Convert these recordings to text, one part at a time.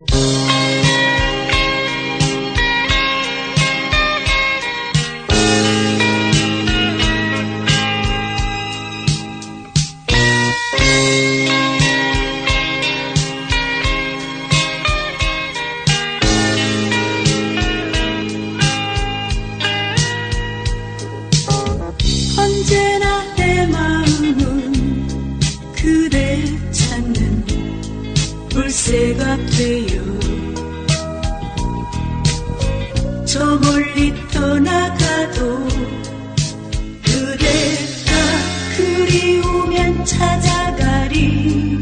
언 불새가 돼요. 저 멀리 떠나가도 그대가 그리우면 찾아가리.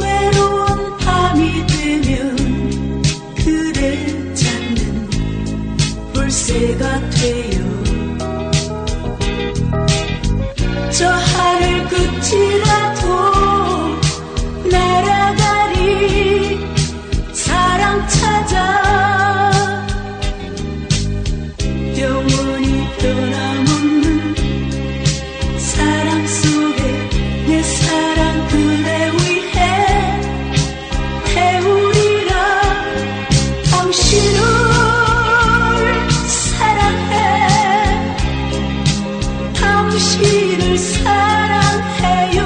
외로운 밤이 되면 그대 찾는 불새가 돼요. 저 하늘 끝이 당신을 사랑해요.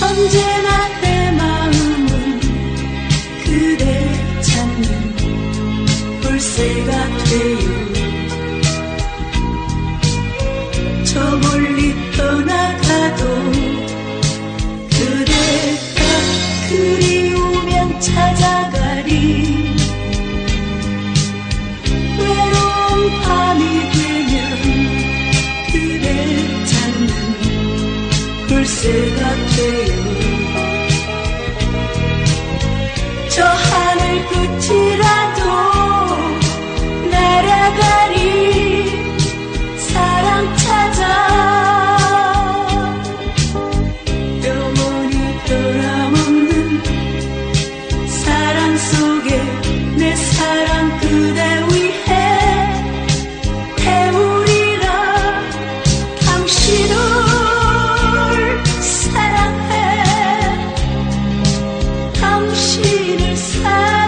언제나 내 마음은 그대 찾는 불새가 돼요 그리우면 찾아가리. 외로운 밤이 되면 그대 찾는 불새가 돼요 당신을 사랑